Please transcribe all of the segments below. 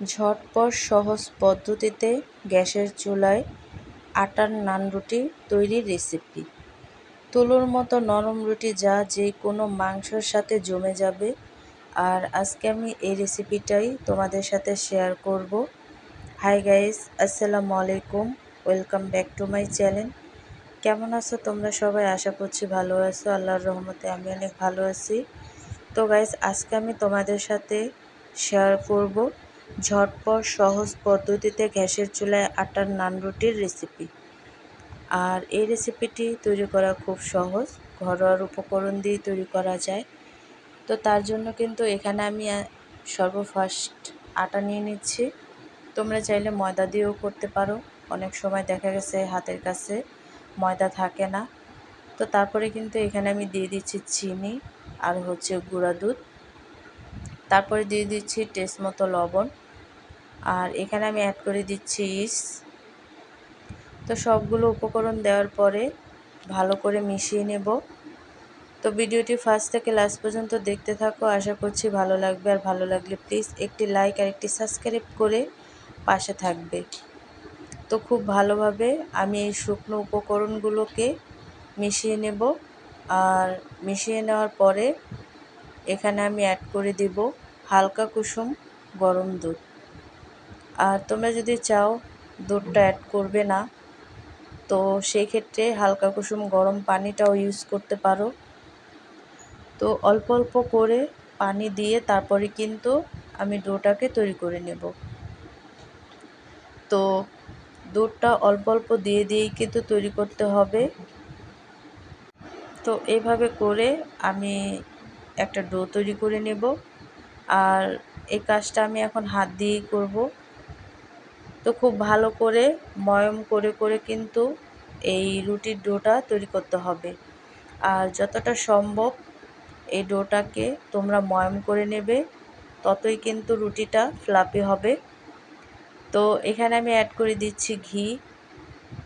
ঝটপট সহজ পদ্ধতিতে গ্যাসের চুলায় আটার নান রুটি তৈরির রেসিপি তুলোর মতো নরম রুটি যা যে কোনো মাংসর সাথে জমে যাবে। আর আজকে আমি এই রেসিপিটাই তোমাদের সাথে শেয়ার করব। হাই গাইস আসসালামু আলাইকুম। Welcome back to my channel কেমন আছো তোমরা সবাই? আশা করছি ভালো আছো। আল্লাহর রহমতে আমি অনেক ভালো আছি। তো গাইস আজকে আমি তোমাদের সাথে শেয়ার করব ঝটপট, সহজ পদ্ধতিতে গ্যাসের চুলায় আটার নান রুটির রেসিপি আর এই রেসিপিটি তৈরি করা খুব সহজ। ঘরোয়ার উপকরণ দিয়ে তৈরি করা যায়। তো তার জন্য কিন্তু এখানে আমি সর্বফার্স্ট আটা নিয়ে নিচ্ছি। তোমরা চাইলে ময়দা দিয়েও করতে পারো। অনেক সময় দেখা গেছে হাতের কাছে ময়দা থাকে না। তো তারপরে কিন্তু এখানে আমি দিয়ে দিচ্ছি চিনি আর হচ্ছে গুঁড়া দুধ। তারপরে দিয়ে দিচ্ছি টেস্ট মতো লবণ। আর এখানে আমি অ্যাড করে দিচ্ছি ইস। তো সবগুলো উপকরণ দেওয়ার পরে ভালো করে মিশিয়ে নেব। তো ভিডিওটি ফার্স্ট থেকে লাস্ট পর্যন্ত দেখতে থাকো, আশা করছি ভালো লাগবে। আর ভালো লাগলে প্লিজ একটি লাইক আর একটি সাবস্ক্রাইব করে পাশে থাকবে। তো খুব ভালোভাবে আমি এই শুকনো উপকরণগুলোকে মিশিয়ে নেব। আর মিশিয়ে নেওয়ার পরে এখানে আমি অ্যাড করে দেব হালকা কুসুম গরম দুধ। আর তোমরা যদি চাও দুধটা অ্যাড করবে না, তো সেই ক্ষেত্রে হালকা কুসুম গরম পানিটাও ইউজ করতে পারো। তো অল্প অল্প করে পানি দিয়ে তারপরে কিন্তু আমি ডোটাকে তৈরি করে নেব। তো দুধটা অল্প অল্প দিয়ে দিয়েই কিন্তু তৈরি করতে হবে। তো এইভাবে করে আমি একটা ডো তৈরি করে নেব। আর এই কাজটা আমি এখন হাত দিয়েই করব। তো খুব ভালো করে ময়ম করে করে কিন্তু এই রুটির ডোটা তৈরি করতে হবে। আর যতটা সম্ভব এই ডোটাকে তোমরা ময়ম করে নেবে, ততই কিন্তু রুটিটা ফ্লাপি হবে। তো এখানে আমি অ্যাড করে দিচ্ছি ঘি।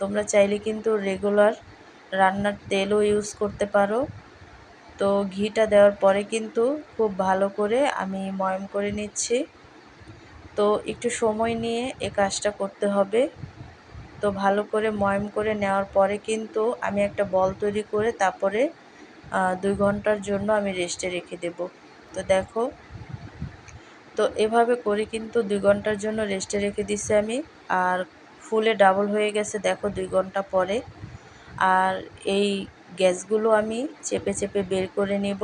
তোমরা চাইলে কিন্তু রেগুলার রান্নার তেলও ইউজ করতে পারো। তো ঘিটা দেওয়ার পরে কিন্তু খুব ভালো করে আমি ময়ম করে নিচ্ছি। তো একটু সময় নিয়ে এ কাজটা করতে হবে। তো ভালো করে ময়ম করে নেওয়ার পরে কিন্তু আমি একটা বল তৈরি করে তারপরে দুই ঘণ্টার জন্য আমি রেস্টে রেখে দেব। তো দেখো, তো এভাবে করে কিন্তু দুই ঘণ্টার জন্য রেস্টে রেখে দিছি আমি। আর ফুলে ডাবল হয়ে গেছে দেখো দুই ঘণ্টা পরে। আর এই গ্যাসগুলো আমি চেপে চেপে বের করে নেব।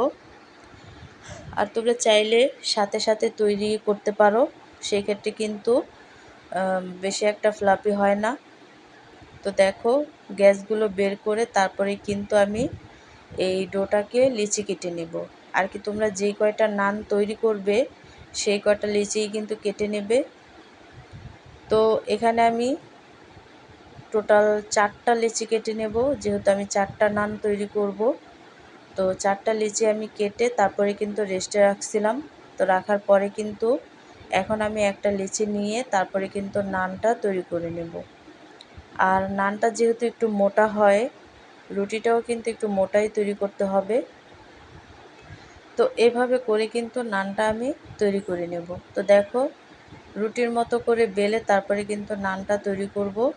আর তোমরা চাইলে সাথে সাথে তৈরি করতে পারো। সেক্ষেত্রে কিন্তু বেশি একটা ফ্লাপি হয় না। তো দেখো, গ্যাসগুলো বের করে তারপরে কিন্তু আমি এই ডোটাকে লিচি কেটে নেব। আর কি তোমরা যে কয়টা নান তৈরি করবে, সেই কয়টা লিচিই কিন্তু কেটে নেবে। তো এখানে আমি টোটাল চারটা লিচি কেটে নেব, যেহেতু আমি চারটা নান তৈরি করব। তো চারটা লিচি আমি কেটে তারপরে কিন্তু রেস্টে রাখছিলাম। তো রাখার পরে কিন্তু এখন আমি একটা লিচি নিয়ে তারপরে কিন্তু নানটা তৈরি করে নেব। আর নানটা যেহেতু একটু মোটা হয়, রুটিটাও কিন্তু একটু মোটাই তৈরি করতে হবে। তো এভাবে করে কিন্তু নানটা আমি তৈরি করে নেব। তো দেখো, রুটির মতো করে বেলে তারপরে কিন্তু নানটা তৈরি করব।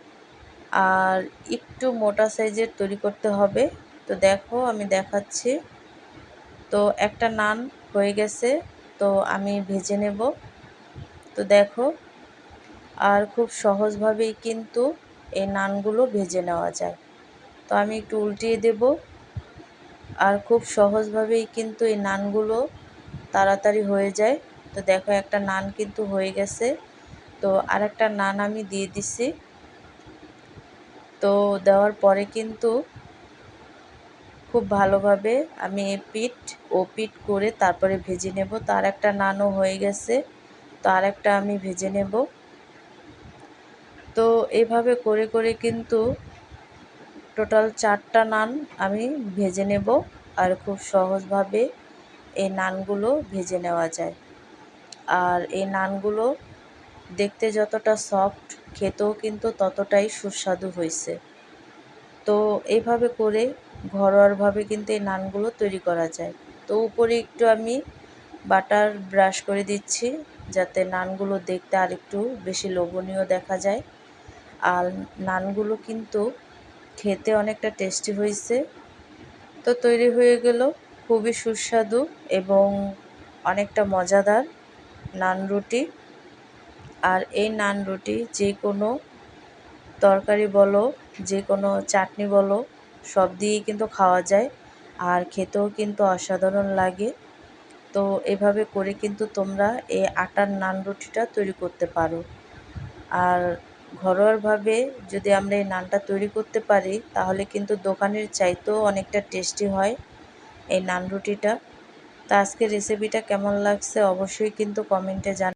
আর একটু মোটা সাইজের তৈরি করতে হবে। তো দেখো, আমি দেখাচ্ছি। তো একটা নান হয়ে গেছে, তো আমি ভেজে নেব। তো দেখো, আর খুব সহজভাবেই কিন্তু এই নানগুলো ভেজে নেওয়া যায়। তো আমি একটু উল্টিয়ে দেব। আর খুব সহজভাবেই কিন্তু এই নানগুলো তাড়াতাড়ি হয়ে যায়। তো দেখো, একটা নান কিন্তু হয়ে গেছে। তো আরেকটা নান আমি দিয়ে দিছি। তো দেওয়ার পরে কিন্তু খুব ভালোভাবে আমি পিঠ, ও পিঠ করে তারপরে ভেজে নেব। তার একটা নানও হয়ে গেছে। তো আর একটা আমি ভেজে নেব। তো এইভাবে করে করে কিন্তু টোটাল চারটা নান আমি ভেজে নেব আর খুব সহজভাবে এই নানগুলো ভেজে নেওয়া যায়। আর এই নানগুলো দেখতে যতটা সফট, খেতেও কিন্তু ততটাই সুস্বাদু হয়েছে। তো এইভাবে করে ঘরোয়াভাবে কিন্তু এই নানগুলো তৈরি করা যায়। তো উপরে একটু আমি বাটার ব্রাশ করে দিচ্ছি। যাতে নানগুলো দেখতে আর একটু বেশি লোভনীয় দেখা যায়। আর নানগুলো কিন্তু খেতে অনেকটা টেস্টি হয়েছে। তো তৈরি হয়ে গেল, খুবই সুস্বাদু এবং অনেকটা মজাদার নান রুটি। আর এই নান রুটি যে কোনো তরকারি বলো, যে কোনো চাটনি বলো, সব দিয়েই কিন্তু খাওয়া যায়। আর খেতেও কিন্তু অসাধারণ লাগে। তো এভাবে করে কিন্তু তোমরা এই আটার নান রুটিটা তৈরি করতে পারো। আর ঘরোয়াভাবে যদি আমরা এই নানটা তৈরি করতে পারি, তাহলে কিন্তু দোকানের চাইতেও অনেকটা টেস্টি হয় এই নান রুটিটা। তা আজকের রেসিপিটা কেমন লাগছে অবশ্যই কিন্তু কমেন্টে জান